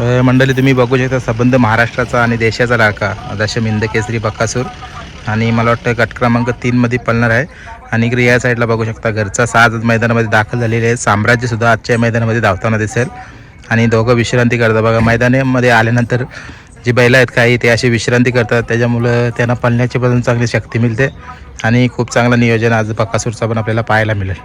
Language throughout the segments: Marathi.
मंडळी तुम्ही बघू शकता संबंध महाराष्ट्राचा आणि देशाचा लाडका दशम हिंद केसरी बक्कासूर. आणि मला वाटतं गट क्रमांक तीनमध्ये पळणार आहे. आणि इकडे या साईडला बघू शकता घरचा साज मैदानामध्ये दाखल झालेले आहे साम्राज्यसुद्धा आजच्या मैदानामध्ये धावताना दिसेल. आणि दोघं विश्रांती करतात. बघा मैदानामध्ये आल्यानंतर जी बैलं आहेत काही ते अशी विश्रांती करतात. त्याच्यामुळं त्यांना पळण्याची पण चांगली शक्ती मिळते. आणि खूप चांगलं नियोजन आज बक्कासूरचं पण आपल्याला पाहायला मिळेल.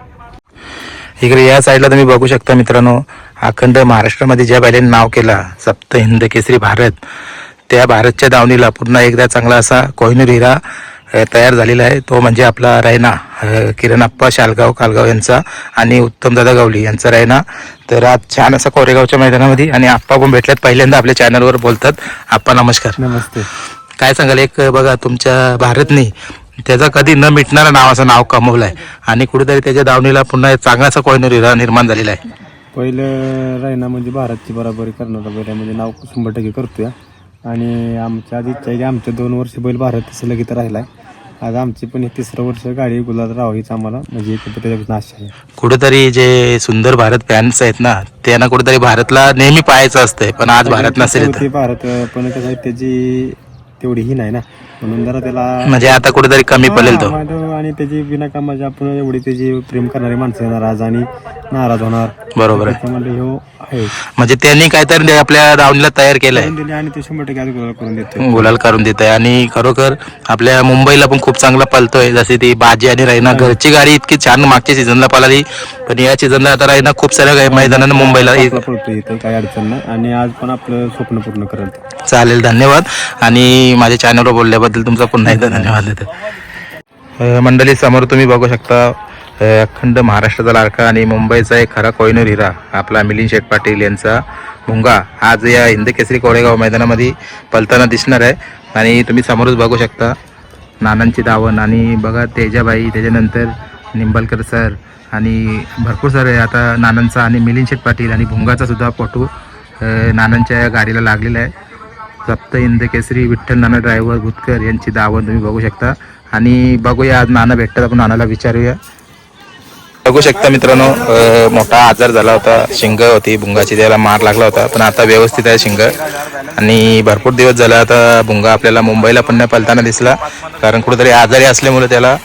इकडे या साईडला तुम्ही बघू शकता मित्रांनो अखंड महाराष्ट्रामध्ये ज्या बैलांनी नाव केला सप्त हिंद केसरी भारत त्या भारतच्या दावणीला पुन्हा एकदा चांगला असा कोहिनूर हिरा तयार झालेला आहे. तो म्हणजे आपला अ, किरणप्पा शालगाव कालगाव यांचा आणि उत्तमदादा गावली यांचा रैना तर आज छान असा कोरेगावच्या मैदानामध्ये आणि आप्पा पण भेटल्यात. पहिल्यांदा आपल्या चॅनलवर बोलतात. आप्पा नमस्कार. नमस्ते. काय सांगाल एक बघा तुमच्या भारतने त्याचा कधी न मिटणारा नावाचं नाव कमवलं आहे आणि कुठेतरी त्याच्या दावणीला पुन्हा एक चांगलासा हिरा निर्माण झालेला आहे. पहिलं रायना म्हणजे भारतची बराबरी करणारा बैल आहे, म्हणजे नाव शंभर टक्के करतोय. आणि आमच्या आधी इच्छा आहे की आमच्या दोन वर्ष बैल भारत सलगीत राहिलाय. आज आमची पण हे तिसरं वर्ष गाडी गुलाल राहावं हीच आम्हाला म्हणजे एक त्याच्यापासून आशा आहे. कुठेतरी जे सुंदर भारत फॅन्स आहेत ना त्यांना कुठेतरी भारतला नेहमी पाहायचं असतंय पण आज भारत नसेल. ते भारत पण कसं आहे त्याची तेवढी ही नाही ना. म्हणून जरा त्याला म्हणजे आता कुठेतरी कमी पडेल तो. माधव आणि त्याची बिनाकामाची आपण एवढी त्याची प्रेम करणारी माणसं येणार आज आणि नाराज होणार. बरोबर आहे. त्याच्यामध्ये हो आहे. म्हणजे त्यांनी काहीतरी आपल्या दावणीला तयार केलंय. करून दिली आणि ते शंभर टक्के आज गुलाल करून देते गुलाल करून देत आहे आणि खरोखर आपल्या मुंबईला पण खूप चांगला पलतोय जशी ती बाजी आणि रायना घरची गाडी इतकी छान मागच्या सीझनला पळाली. पण या सीझनला आता रायना खूप साऱ्या मैदानानं मुंबईला आपला पळतोय इथं काही अडचण नाही. आणि आज पण आपलं स्वप्न पूर्ण करेल चालेल धन्यवाद. आणि माझ्या चॅनलवर बोलल्याबद्दल तुमचा पुन्हा एकदा धन्यवाद. देतो मंडळी समोर तुम्ही बघू शकता अखंड महाराष्ट्राचा लाडका आणि मुंबईचा एक खरा कोयनूर हिरा आपला मिलिंद शेठ पाटील यांचा मुंगा. आज या हिंद केसरी कोळेगाव मैदानामध्ये पलताना दिसणार आहे. आणि तुम्ही समोरच बघू शकता नानांची दावण आणि बघा तेजाबाई त्याच्यानंतर निंबलकर सर आणि भरपूर सारे आता नानांचा आणि मिलिंद शेठ पाटील आणि भुंगाचा सुद्धा फोटो नानांच्या या गाडीला लागलेला आहे. सप्त इंद केसरी विठ्ठल नाना ड्रायव्हर भुतकर यांची दावण तुम्ही बघू शकता. आणि बघूया आज नाना भेटतात आपण नानाला विचारूया. बघू शकता मित्रांनो मोठा आजार झाला होता शिंग होती भुंगाची त्याला मार लागला होता पण आता व्यवस्थित आहे शिंग. आणि भरपूर दिवस झाला आता भुंगा आपल्याला मुंबईला पण नाही पलताना दिसला कारण कुठेतरी आजारी असल्यामुळे त्याला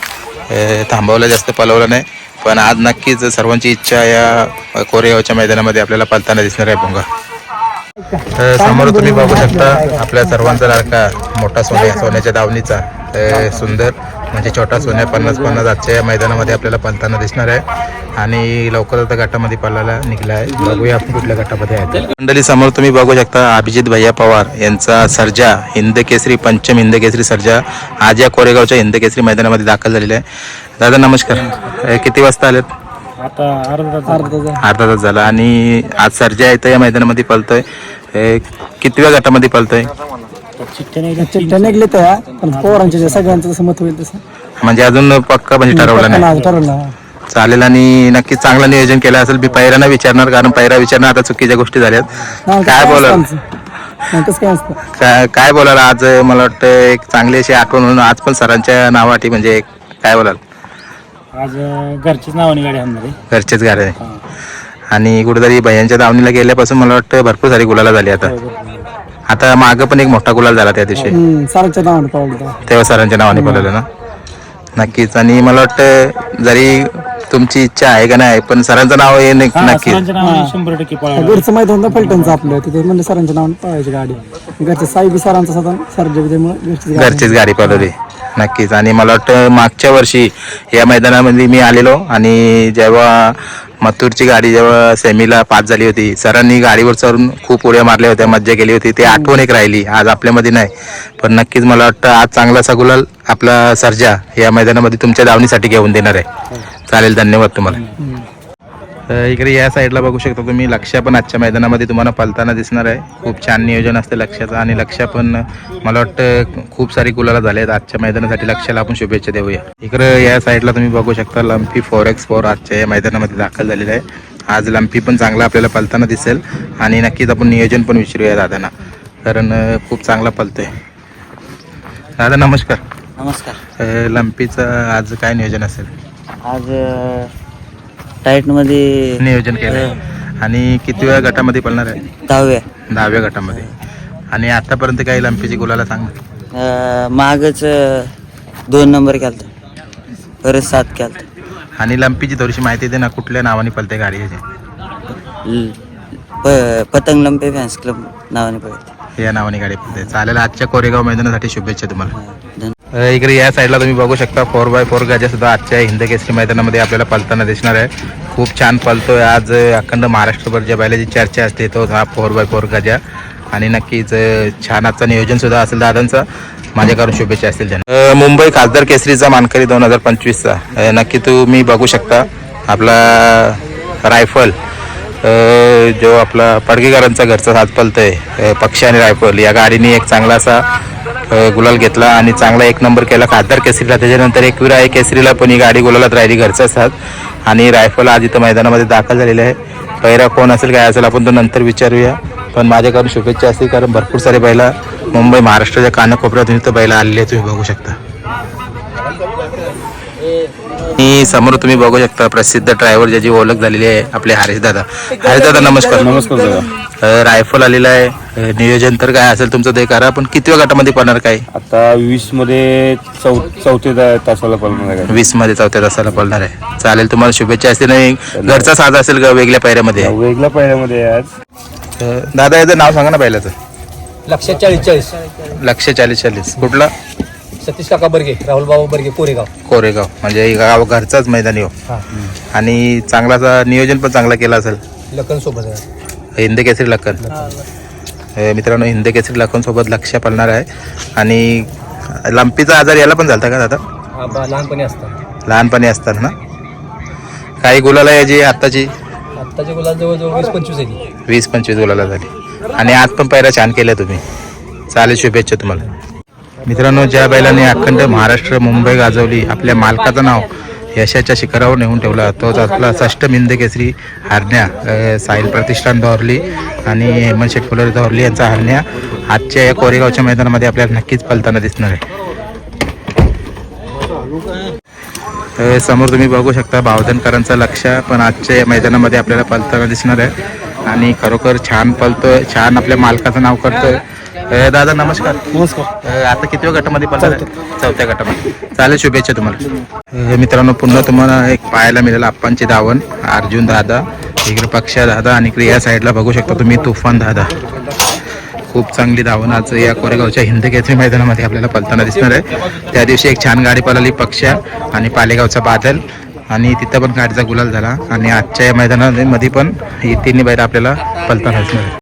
थांबवलं जास्त पलवलं नाही. पण आज नक्कीच सर्वांची इच्छा या कोरेगावच्या मैदानामध्ये आपल्याला पलताना दिसणार आहे भुंगा. समोर तुम्ही बघू शकता आपल्या सर्वांचा लाडका मोठा सोन्या सोन्याच्या दावणीचा. सुंदर म्हणजे छोटा सोन्या पन्नास पन्नास आजच्या या मैदानामध्ये आपल्याला पलताना दिसणार आहे. आणि लवकरच आता गटामध्ये पल्लाला निघला आहे. बघूया आपण कुठल्या गटामध्ये आहे मंडळी समोर तुम्ही बघू शकता अभिजित भैया पवार यांचा सर्जा हिंद केसरी पंचम हिंद केसरी सर्जा आज या कोरेगावच्या हिंद केसरी मैदानामध्ये दाखल झालेला आहे. दादा नमस्कार. किती वाजता आलेत? आता अर्धा अर्धा अर्धा तास झाला आणि आज सर्जा आहे तर या मैदानामध्ये पळतोय. हे कितव्या गटामध्ये पळतोय? चिठ्ठ्या निघले त्या पण पोरांच्या ज्या सगळ्यांचं जसं मत होईल तसं. म्हणजे अजून पक्का म्हणजे ठरवलं नाही. आज ठरवलं चालेल आणि नक्कीच चांगलं नियोजन केलं असेल मी पैराना विचारणार कारण पैरा विचारणं आता चुकीच्या गोष्टी झाल्यात. काय नाही तसं काय असतं? काय काय बोलाल? आज मला वाटतं एक चांगली अशी आठवण म्हणून आज पण सरांच्या नावाटी म्हणजे एक काय बोलाल? आज घरचीच नावाने गाडी आणणार आहे. घरचेच गाड्या आहे. आणि कुठेतरी भैयांच्या दावणीला गेल्यापासून मला वाटतं भरपूर सारी गुलाला झाली आता. आता मागं पण एक मोठा गुलाल झाला त्या दिवशी. हम्म, सारच्या नावाने पावलं तेव्हा. सरांच्या नावाने बोलवलं ना. नक्कीच. आणि मला वाटतं जरी तुमची इच्छा आहे का नाही पण सरांचं नाव हे नक्की शंभर टक्के पळा घरचं माहीत होतं फलटणचं आपलं. तिथे म्हणजे सरांच्या नावाने पळायची गाडी. घरच्या साईबी सरांचा घरचीच गाडी. घरचीच गाडी पळवली नक्कीच. आणि मला वाटतं मागच्या वर्षी या मैदानामध्ये मी आलेलो आणि जेव्हा मथुरची गाडी जेव्हा सेमीला पास झाली होती सरांनी गाडीवर चढून खूप उड्या मारल्या होत्या मज्जा केली होती. ते आठवण एक राहिली. आज आपल्यामध्ये नाही. पण नक्कीच मला वाटतं आज चांगला सगुलाल आपला सर्जा या मैदानामध्ये तुमच्या दावणीसाठी घेऊन देणार आहे. चालेल धन्यवाद तुम्हाला. अ, इकडे या साईडला बघू शकता तुम्ही लक्ष्या पण आजच्या मैदानामध्ये तुम्हाला पलताना दिसणार आहे. खूप छान नियोजन असते लक्ष्याचं आणि लक्ष्या पण मला वाटतं खूप सारी गुलाला झाले आहेत आजच्या मैदानासाठी. लक्ष्याला आपण शुभेच्छा देऊया. इकडे या साईडला तुम्ही बघू शकता लंपी फोर एक्स फोर आजच्या या मैदानामध्ये दाखल झालेला आहे. आज लंपी पण चांगला आपल्याला पलताना दिसेल आणि नक्कीच आपण नियोजन पण विचारूया दादांना. कारण खूप चांगला पलतोय. दादा नमस्कार. नमस्कार. लंपीचं आज काय नियोजन असेल? आज टाईटमध्ये नियोजन केलंय. आणि किती वेळा गटामध्ये पळणार आहे? दहाव्या. दहाव्या गटामध्ये. आणि आतापर्यंत काही लंपीची गुलाला सांग अं, मागच अं, दोन नंबर केलता. परत सात केलता. आणि लंपीची थोडीशी माहिती दे ना कुठल्या नावाने पलते गाडी याची? ल- प- पतंग लंपे फॅन्स क्लब नावाने पळते. या नावाने गाडी पलते चालेल आजच्या कोरेगाव मैदानासाठी शुभेच्छा तुम्हाला. इकडे या साईडला तुम्ही बघू शकता फोर बाय फोर गजासुद्धा आजच्या हिंद केसरी मैदानामध्ये आपल्याला पलताना दिसणार आहे. खूप छान पलतोय आज अखंड महाराष्ट्रभर ज्या बैलाची चर्चा असते तो हा फोर बाय फोर गजा. आणि नक्कीच छान आजचं नियोजन सुद्धा असेल दादांचं. माझ्याकडून शुभेच्छा असतील मुंबई खासदार केसरीचा मानकरी दोन हजार पंचवीसचा. नक्की तुम्ही बघू शकता आपला रायफल. जो आपला पडगेकरांचा घरचा हात पलतोय पक्षी आणि रायफल. या गाडीने एक चांगला असा गुलाल घेतला आणि चांगला एक नंबर केला. खासदार केसरीला. त्याच्यानंतर एक विरा केसरीला पण ही गाडी गुलालात राहिली. घरचा साथ आणि रायफल आज इथं मैदानामध्ये दाखल झालेला आहे. पहिरा कोण असेल काय असेल आपण तो नंतर विचारूया. पण माझ्याकडून शुभेच्छा असतील कारण भरपूर सारे बैला मुंबई महाराष्ट्राच्या कानाकोपऱ्यातून इथं बैला आलेले तुम्ही बघू शकता. आणि समोर तुम्ही बघू शकता प्रसिद्ध ड्रायव्हर ज्याची ओळख झालेली आहे आपले हरीश दादा. हरीश दादा नमस्कार. नमस्कार दादा. रायफल आलेला आहे. नियोजन तर काय असेल तुमचं ते करा पण कितव्या गटामध्ये पडणार काय? आता वीसमध्ये चौ चौथे तासाला पळणार वीसमध्ये चौथ्या तासाला पडणार आहे. चालेल तुम्हाला शुभेच्छा असतील नाही घरचा साज असेल का वेगळ्या पायऱ्यामध्ये? वेगळ्या पहिल्यामध्ये आज. दादा याचं नाव सांगा ना पहिल्याचं. लक्षात चाळीस चाळीस. लक्षे चाळीस चाळीस. कुठला? सतीश काका बर्गे राहुल बाबा बर्गे कोरेगाव. कोरेगाव. म्हणजे हे गाव घरचाच मैदानी हो. आणि चांगलाचा नियोजन पण चांगला केला असेल. लखन सोबत आहे. हिंद केसरी लखन. अ, मित्रांनो हिंद केसरी लखन सोबत लक्ष पडणार आहे. आणि लंपीचा आजार याला पण झालता का दादा? हा, बा- लहानपणी असतात लहानपणी असताना ना? काही गुलाला याची आत्ताची? आत्ताच्या गुलाब जवळजवळ वीस पंचवीस आहे ती. वीस पंचवीस गुलाला झाली. आणि आज पण पहिला छान केलं तुम्ही. चालेल शुभेच्छा तुम्हाला. मित्रांनो ज्या बैलाने अखंड महाराष्ट्र मुंबई गाजवली आपल्या मालकाचं नाव यशाच्या शिखरावर नेऊन ठेवला तोच आपला षष्ट मिंद केसरी हरण्या साहिल प्रतिष्ठान दौरली आणि हेमंत शेठ फुलर दौरली यांचा हरण्या. आजच्या या कोरेगावच्या मैदानामध्ये आपल्याला नक्कीच पलताना दिसणार आहे. समोर तुम्ही बघू शकता भावधनकरांचा लक्ष पण आजच्या या मैदानामध्ये आपल्याला पलताना दिसणार आहे. आणि खरोखर छान पलतोय छान आपल्या मालकाचं नाव करतोय. अ, दादा नमस्कार. नमस्कार. अ, आता कितव्या गटामध्ये आहे? चौथ्या. गटामध्ये. चालेल शुभेच्छा तुम्हाला. अ, मित्रांनो पुन्हा तुम्हाला एक पाहायला मिळेल आप्पांची धावण अर्जुन दादा इकडे पक्षा दादा आणि इकडे या साईडला बघू शकता तुम्ही तुफान दादा. खूप चांगली धावण आज या कोरेगावच्या हिंद केसरी मैदानामध्ये आपल्याला पलताना दिसणार आहे. त्या दिवशी एक छान गाडी पळाली पक्षा आणि पालेगावचा बादल. आणि तिथं पण गाडीचा गुलाल झाला. आणि आजच्या या मैदानामध्ये पण ही तिन्ही बैल आपल्याला पलताना दिसणार आहे